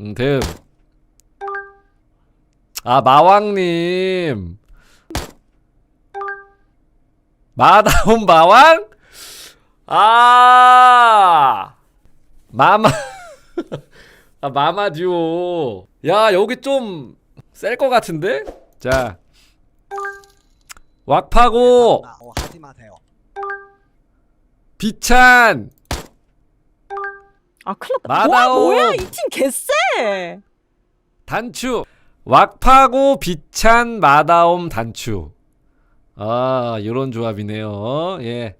음, 대음. 아, 마왕님. 마다운 마왕? 아, 마마. 아, 마마 듀오. 야, 여기 좀 셀 것 같은데? 자. 왁파고, 어, 하지 마세요. 비찬, 아 큰일 났다. 마다오. 와 뭐야 이 팀 개쎄. 단추. 왁파고, 비찬, 마다옴, 단추. 아, 요런 조합이네요. 예.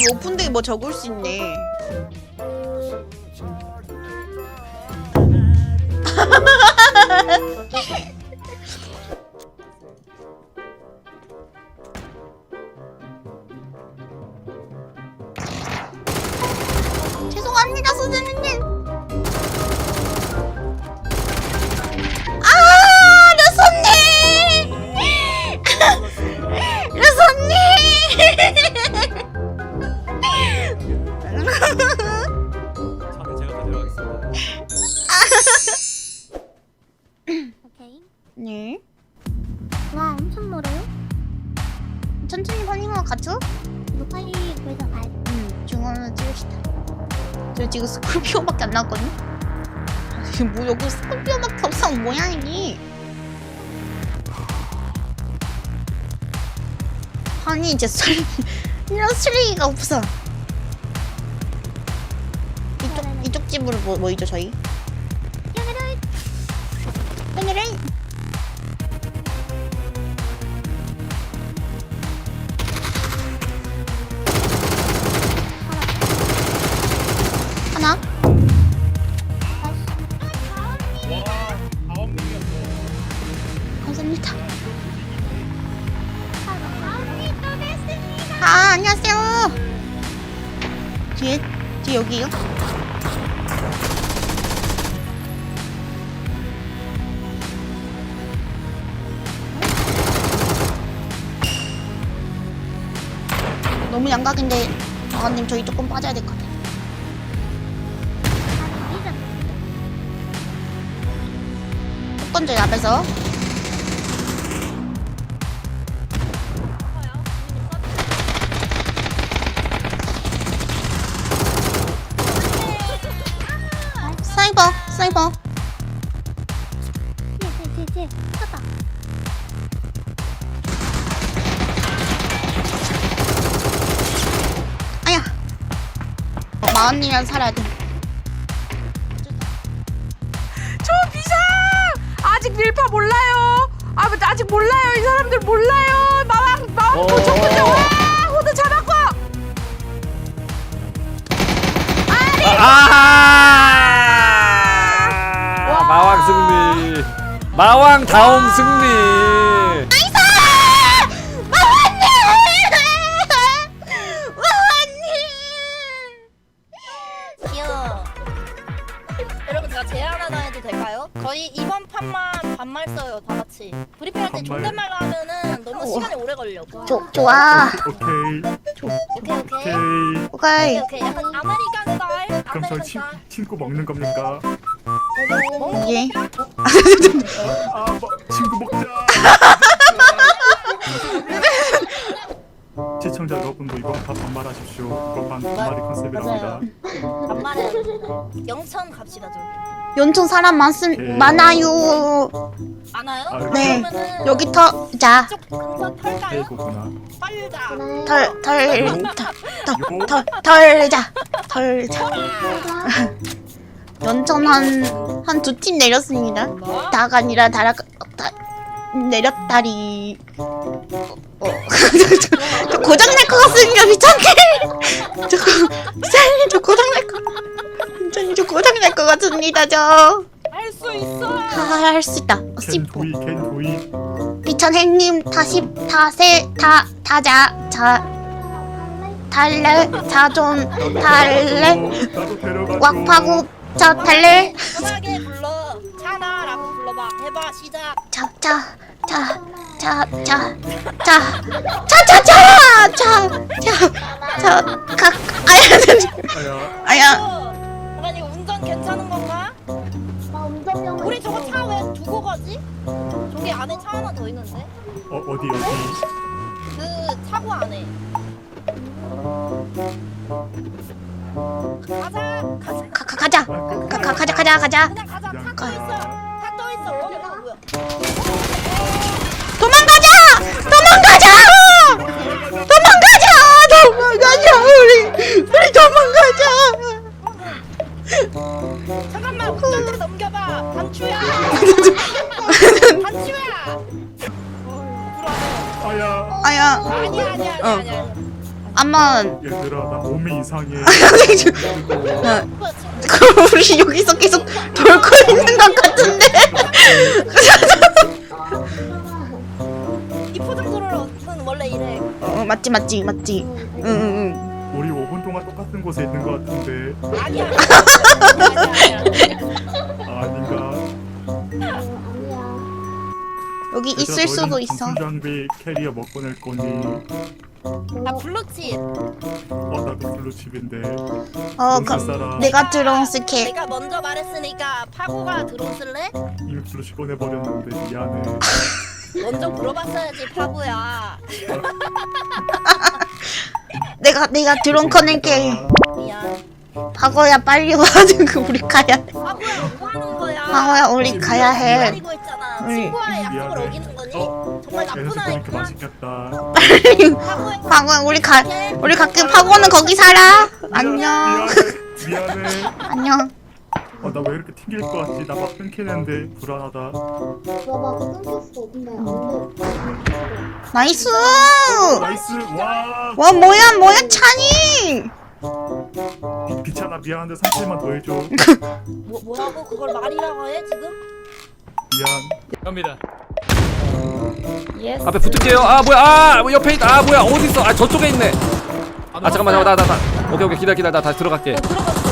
이 오픈되게 뭐 적을 수 있네. 엄청 멀어요? 천천히 빨리만 가죠? 이거 빨리 그래서 알. 응, 중간에 찍읍시다. 저 지금 스콜피오밖에 안 나왔거든요? 이게 뭐, 여기 스콜피오밖에 없어. 뭐야, 이게. 아니, 이제 쓰레기, 이런 쓰레기가 없어. 이쪽, 이쪽 집으로 뭐, 뭐이죠, 저희? 여기를 오늘은 여기요. 너무 양각인데 아님 저희 조금 빠져야 될 것 같아요. 첫 번째 앞에서 마흔이면 살아야 돼. 저 비상! 아직 밀파 몰라요. 아 뭐, 아직 몰라요. 이 사람들 몰라요. 마왕 마왕 어. 도착했다. 와 호드 잡았고. 아! 마왕 승리. 마왕 다음 승리. 판만 반말 써요 다 같이. 브리핑할 때 존댓말로 하면은 너무 시간이 오래 걸려. 조, 좋아. 오케이 오케이 오케이. 오케이 오케이. 오케이 오케이. 약간 아메리칸 스타일. 그럼 저희 아메리칸 친, 스타일. 친구 먹는 겁니까? 먹는 예. 아 뭐, 친구 먹자 시청자 여러분도 이번 다 반말하십시오 이번 반 반말이 컨셉이랍니다 반말에 영천 갑시다 저기. 연천 사람 많음 많아요. 많아요? 아, 네. 그러면은 여기 터자 이쪽 근처 털까요? 해고구나 빨자. 털털털털 털자 털자. 연천 한한 두 팀 내렸습니다. 다가 아니라 다라 다, 내렸다리. 어, 어. 저 고장 날것 같습니다 미쳤네. 저 고- 저 고장 날 것. 저 고장 날 것 같습니다 저. 할 수 있어. 할수 있다. 캔 씹. 도이 캔 도이 비천행님 다시 다세 다 다자 자 달래 자존 달래 나도 왁파고 자 달래 편하게 불러. 차나라고 불러봐. 해봐 시작. 자자자자자자자자자자자가 아야 아야 어, 운전 괜찮은 건가? 나 운전병 우리 저거 차 왜 두고 가지? 저기 안에 차 하나 더 있는데? 어 어디 어디 그 차고 안에. 가자, 가자. 가, 가, 가자 가, 가, 가자 가자 가자 그냥 어. 암만 얘들아 나 몸이 이상해. 그럼 우리 여기서 계속 돌고 있는 것 같은데? 이 포장도로는 원래 이래. 어 맞지 맞지 맞지. 응응응. 우리 5분 동안 똑같은 곳에 있는 것 같은데. 아니야. 아니야, 아니야. 아, 아닌가. 여기 얘들아, 있을 수도 너희는 있어. 전투 장비 캐리어 먹고 낼 거니 나 블루칩. 어 나도 블루칩인데 어돈 그, 써라 내가 들어온 스케 내가 먼저 말했으니까 파고가 들어올래? 이미 블루칩 꺼내버렸는데 미안해 먼저 물어봤어야지 파고야. 내가 내가 드론 커낼게 미안. 박어야 빨리 와 지금 우리 가야 해 파고야 뭐 하는 거야? 박어야 우리 가야 해 기다리고 있잖아. 우리- 친구와의 약속을 미안해. 어기는? 어? 정말 내 나쁜 녀석 보니까 아이구나. 맛있겠다. 파고야. 우리 가 우리 가끔 박어는 거기 살아? 안녕. 미안해. 미안해 안녕. 어 나 왜 이렇게 튕길 것 같지? 나막 끊기는데. 불안하다. 봐봐 끊겼어 근데 안 돼 나이스! 나이스. 와. 와 뭐야 뭐야 찬이! 귀찮아 미안한데 3킬만 더 해줘. 뭐, 뭐라고? 그걸 말이라고 해 지금? 미안 앞에 붙을게요. 아 뭐야. 아 뭐 옆에 있다 아 뭐야. 어디 있어? 아 저쪽에 있네. 아 잠깐만. 잠깐만. 나나 나 오케이 오케이. 기다려 기다려. 나 다시 들어갈게.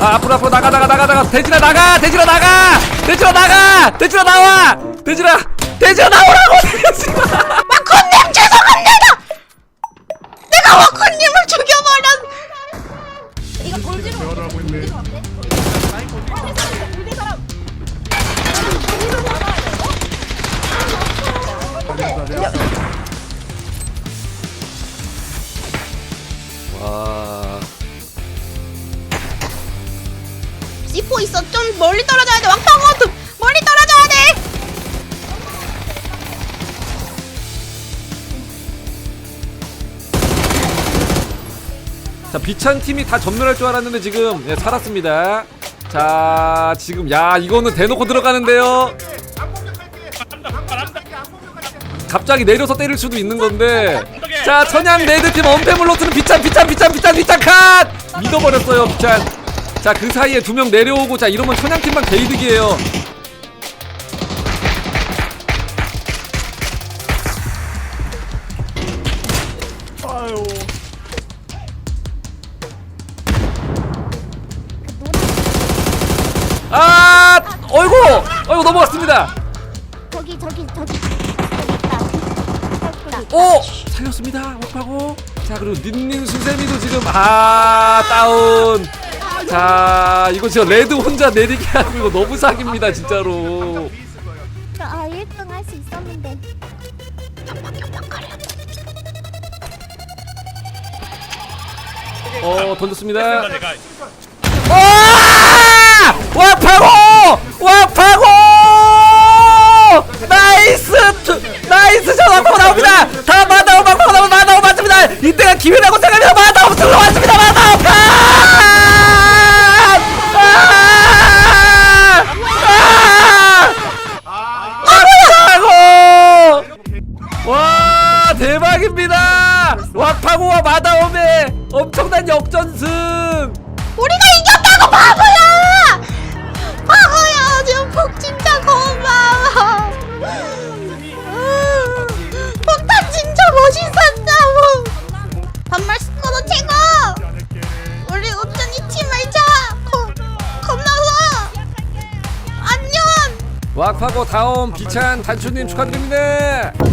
아 앞으로 앞으로 나가 나가 나가 나가. 돼지라 나가! 돼지라 나가! 돼지라 나가! 돼지라 나와! 돼지라 돼지라 나오라고! 돼지라 C4 있어 좀 멀리 떨어져야 돼 왕팡어 좀 멀리 떨어져야 돼 자 비찬 팀이 다 전멸할 줄 알았는데 지금 예, 살았습니다. 자 지금 야 이거는 대놓고 들어가는데요. 갑자기 내려서 때릴 수도 있는 건데. 자 천양 레드팀 언패물로 트는 비찬 비찬 비찬 비찬 비찬 컷 믿어버렸어요 비찬. 자 그 사이에 두 명 내려오고 자 이러면 천양 팀만 개이득이에요. 아유 아 어이구! 어이구 넘어갔습니다. 저기 저기 저기. 오! 살렸습니다. wak파고. 자 그리고 닌닌 수세미도 지금 아 다운 자 이거 진짜 레드 혼자 내리게 하고 이거 너무 사기입니다 진짜로. 아 1등 할 수 있었는데. 어 던졌습니다. 와! wak파고! wak파고! 나이스! 투- 나이스 저 wak파고 나옵니다. 다 마다오 wak파고 나오면 마다오 맞습니다. 이때가 기회라고 생각해서 마다 왁파고 다음 비찬 단추님 축하드립니다